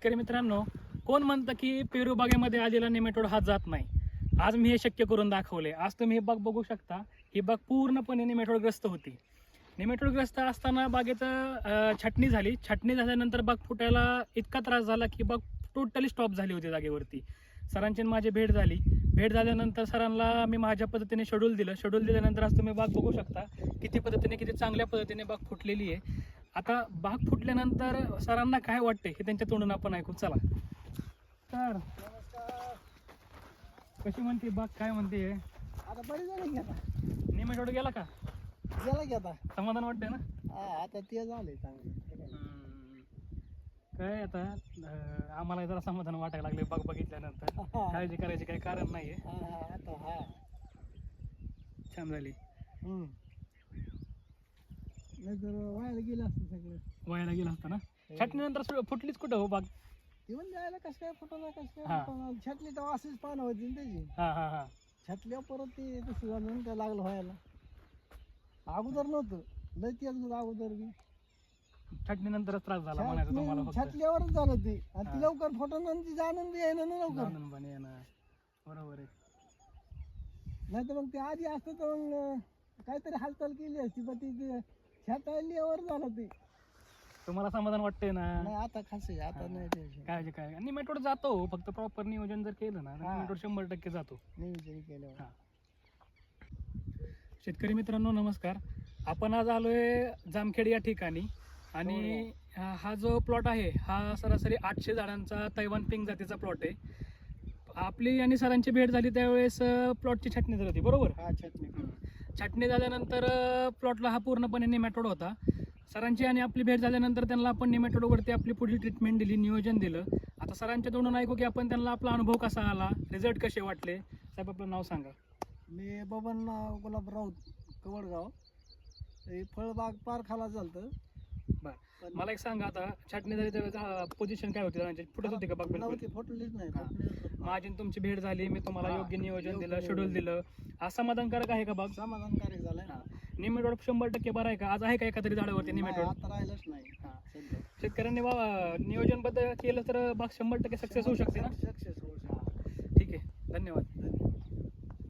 शेतकरी मित्रांनो कोण म्हणतं की पेरू बागेमध्ये आलेला नेमेटोड हा जात नाही? आज मी हे शक्य करून दाखवले. आज तुम्ही हे बाग बघू शकता. ही बाग पूर्णपणे निमेटोडग्रस्त होती. निमेटोडग्रस्त असताना बागेचं छटणी छाटणी झाली. छाटणी झाल्यानंतर बाग फुटायला इतका त्रास झाला की बाग टोटली स्टॉप झाली होती जागेवरती. सरांची आणि माझी भेट झाली. भेट झाल्यानंतर सरांना मी माझ्या पद्धतीने शेड्यूल दिलं. शेड्यूल दिल्यानंतर आज तुम्ही बाग बघू शकता किती पद्धतीने किती चांगल्या पद्धतीने बाग फुटलेली आहे. आता बाग फुटल्यानंतर सरांना काय वाटते हे त्यांच्या तोंडून आपण ऐकू. चला. तर कशी म्हणते बाग काय म्हणते? आता बरी झाली आता. निमेटोड गेला का? गेला की आता. समाधान वाटतंय ना? हा, आता ते झाले चांगले. काय आता? आम्हाला जरा समाधान वाटायला लागले बाग बघितल्यानंतर. काळजी करायची काही कारण नाहीये. आता हा. छान झाली. हम्म. नाहीतर व्हायला गेलं असतं सगळं. वयाला गेला असता ना? छाटणीनंतर सु- फुटलीच कुठं हो बाग? ते म्हणजे जायला कसं काय फुटवलं कसं हा. काय फुटवलं? छटली तर अशीच पानं होती ना त्याची. हा हा हा. छटल्यावर परत ते तसं झालं ना ते लागलं व्हायला. अगोदर नव्हतं. लय तेच होतं अगोदर बी. छाटणीनंतरच त्रास झाला म्हणायचं तुम्हाला छटणी- फक्त. छटल्यावरच झालं ते. आणि हा. ती लवकर फुटवणं आणि ती जाणून बी येणं ना लवकर. येणं. बरोबर आहे. नाही तर मग ते आधी असतं तर मग अं, काहीतरी हालचाल केली असती पण ती ते झालं ते. तुम्हाला समाधान वाटतंय ना? नाही आता खास आहे आता नाही टेन्शन काय निमेटोड जातो फक्त प्रॉपर नियोजन जर केलं ना हा. निमेटोड शंभर टक्के जातो. नियोजन केल्यावर. हा. शेतकरी मित्रांनो नमस्कार. आपण आज आलोय जामखेड या ठिकाणी. आणि हा हा जो प्लॉट आहे हा सरासरी आठशे झाडांचा तैवान पिंक जातीचा प्लॉट आहे. आपली आणि सरांची भेट झाली त्यावेळेस प्लॉटची छाटणी झाली होती बरोबर? हा छटणी. छाटणी झाल्यानंतर प्लॉटला हा पूर्णपणे निमॅटोड होता. सरांची आणि आपली भेट झाल्यानंतर त्यांना आपण निमॅटोडवरती आपली पुढील ट्रीटमेंट दिली नियोजन दिलं. आता सरांच्या तोंडून ऐकू की आपण त्यांना आपला अनुभव कसा आला रिझल्ट कसे वाटले? साहेब आपलं नाव सांगा. मी बबन गुलाब राऊत कवडगाव. हे फळबाग पार खाला चालतं बरं. मला एक सांगा आता छाटणी झाली त्यावेळेस पोझिशन काय होती फुटत होती का बाग बिलकुल? नव्हती फुटलीच नाही हा. फुटलीच. माझी आणि तुमची भेट झाली मी तुम्हाला हा, योग्य नियोजन योग्य दिलं. शेड्यूल दिलं. आज समाधानकारक आहे का बाग समाधानकारक झालंय ना. निमेटोड शंभर टक्के बरं आहे का? आज आहे का एका तरी झाडावरती नाही, निमेटोड आता राहिलंच नाही. हा. सध्या. शेतकऱ्यांनी बा नियोजनबद्ध केलं तर बाग शंभर टक्के सक्सेस होऊ शकते ना? सक्सेस होऊ शकतो. ठीक आहे. धन्यवाद.